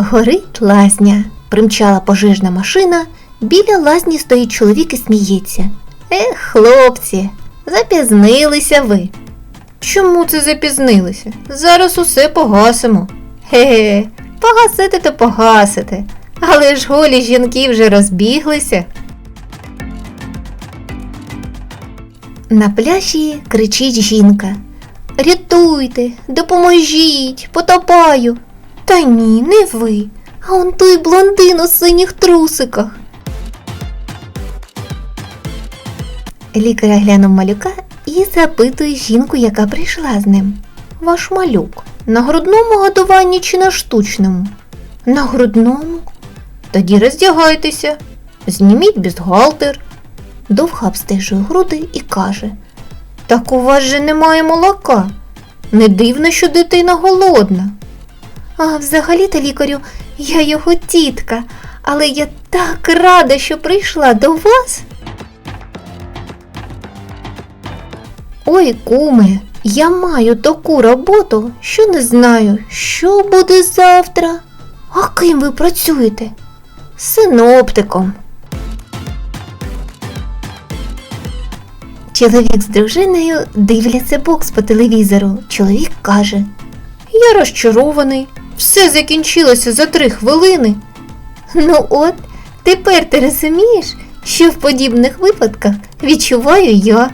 Горить лазня. Примчала пожежна машина. Біля лазні стоїть чоловік і сміється. Ех, хлопці, запізнилися ви. Чому це запізнилися? Зараз усе погасимо. Ге, погасити то погасити. Але ж голі жінки вже розбіглися. На пляжі кричить жінка. Рятуйте, допоможіть, потопаю. Та ні, не ви, а он той блондин у синіх трусиках. Лікар глянув малюка і запитує жінку, яка прийшла з ним. Ваш малюк на грудному годуванні чи на штучному? На грудному. Тоді роздягайтеся, зніміть бюстгальтер. Довго обстежує груди і каже: Так у вас же немає молока. Не дивно, що дитина голодна. А взагалі-то, лікарю, я його тітка, але я так рада, що прийшла до вас. Ой, куме, я маю таку роботу, що не знаю, що буде завтра. А ким ви працюєте? Синоптиком. Чоловік з дружиною дивляться бокс по телевізору. Чоловік каже: Я розчарований. Все закінчилося за три хвилини. Ну от, тепер ти розумієш, що в подібних випадках відчуваю я.